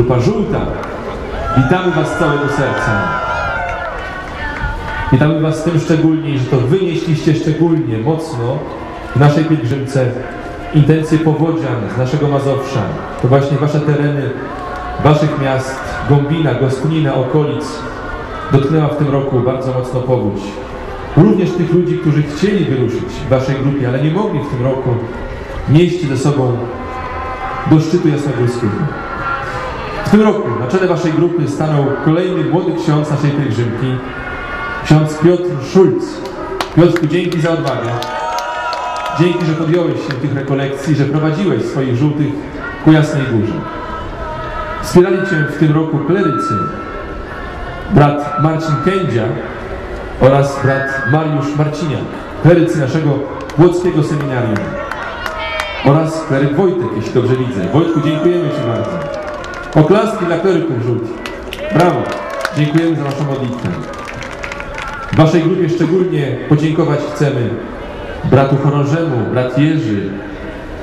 Grupa żółta. Witamy Was z całego serca. Witamy Was z tym szczególnie, że to Wy nieśliście szczególnie mocno w naszej pielgrzymce intencje powodzian z naszego Mazowsza. To właśnie Wasze tereny, Waszych miast, Gombina, Gostnina, okolic dotknęła w tym roku bardzo mocno powódź. Również tych ludzi, którzy chcieli wyruszyć w Waszej grupie, ale nie mogli w tym roku nieść ze sobą do szczytu Jasnogórskiego. W tym roku na czele Waszej grupy stanął kolejny młody ksiądz naszej pielgrzymki, ksiądz Piotr Szulc. Piotrku, dzięki za odwagę. Dzięki, że podjąłeś się tych rekolekcji, że prowadziłeś swoich żółtych ku Jasnej Górze. Wspierali Cię w tym roku klerycy, brat Marcin Kędzia oraz brat Mariusz Marciniak, klerycy naszego Płockiego Seminarium oraz kleryk Wojtek, jeśli dobrze widzę. Wojtku, dziękujemy Ci bardzo. Oklaski dla kleryków żółtych. Brawo. Dziękujemy za Waszą modlitwę. W Waszej grupie szczególnie podziękować chcemy bratu chorążemu, brat Jerzy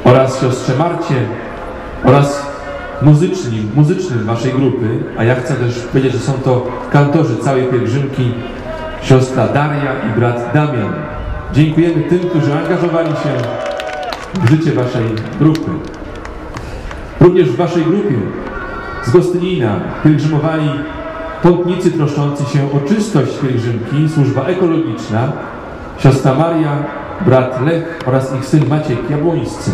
oraz siostrze Marcie oraz muzycznym, muzycznym Waszej grupy, a ja chcę też powiedzieć, że są to kantorzy całej pielgrzymki, siostra Daria i brat Damian. Dziękujemy tym, którzy angażowali się w życie Waszej grupy. Również w Waszej grupie z Gostynina pielgrzymowali pątnicy troszczący się o czystość pielgrzymki, służba ekologiczna, siostra Maria, brat Lech oraz ich syn Maciek Jabłońscy,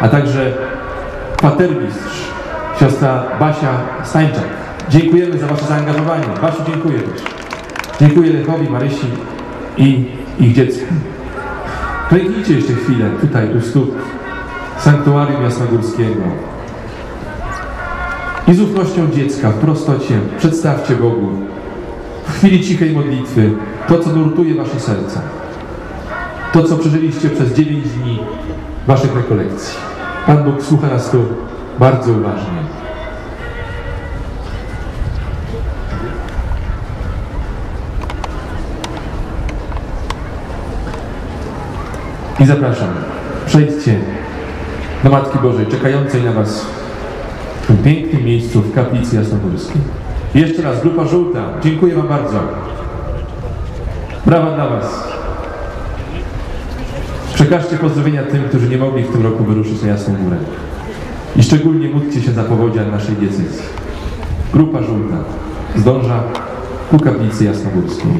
a także patermistrz, siostra Basia Stańczak. Dziękujemy za Wasze zaangażowanie. Basiu, dziękuję też. Dziękuję Lechowi, Marysi i ich dziecku. Klęknijcie jeszcze chwilę tutaj u stóp Sanktuarium Jasnogórskiego. I z ufnością dziecka w prostocie przedstawcie Bogu w chwili cichej modlitwy to, co nurtuje Wasze serca. To, co przeżyliście przez 9 dni Waszych rekolekcji. Pan Bóg słucha nas tu bardzo uważnie. I zapraszam, przejdźcie do Matki Bożej, czekającej na Was tym pięknym miejscu w kaplicy jasnogórskiej. Jeszcze raz, grupa żółta, dziękuję Wam bardzo. Brawa dla Was. Przekażcie pozdrowienia tym, którzy nie mogli w tym roku wyruszyć na Jasną Górę. I szczególnie módlcie się za powodzian naszej diecezji. Grupa żółta zdąża ku kaplicy jasnogórskiej.